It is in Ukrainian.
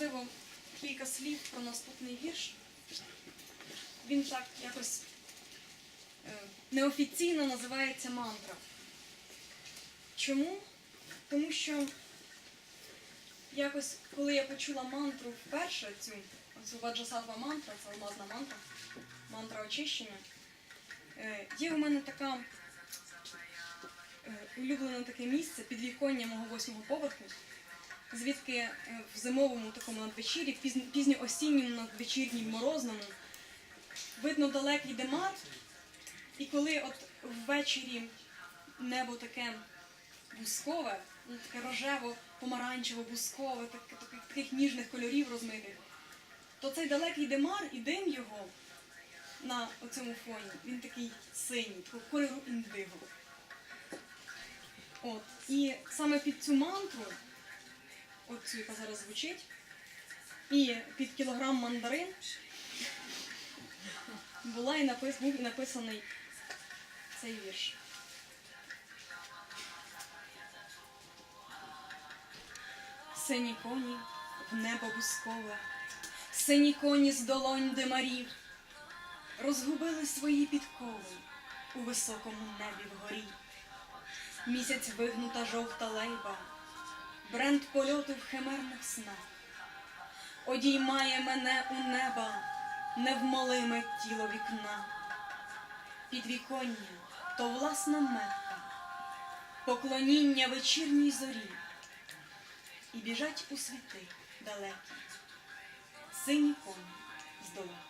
можливо, кілька слів про наступний вірш. Він так якось е, неофіційно називається мантра. Чому? Тому що якось, коли я почула мантру вперше, цю, цю ваджасатва мантра, це алмазна мантра, мантра очищення, е, є у мене така е, улюблене таке місце підвіконня мого восьмого поверху, звідки е, в зимовому такому надвечір'ї, пізн- пізньоосінньому надвечірнім морозному, видно далекий демар, і коли от ввечері небо таке бускове, ну, таке рожево, помаранчево, бускове, таке- таких, таких ніжних кольорів розмитих, то цей далекий демар і дим його на цьому фоні, він такий синій, такого кольору індиго. От. І саме під цю мантру, от цю, яка зараз звучить, і під кілограм мандарин була і напис, був написаний цей вірш. Сині коні в небо бускове, сині коні з долонь димарів, розгубили свої підкови у високому небі вгорі. Місяць вигнута жовта лейба, бренд польоту в химерних снах. Одіймає мене у неба невмолиме тіло вікна. Підвіконня то власна метка, поклоніння вечірній зорі. І біжать у світи далекі, сині коні з долу демарів.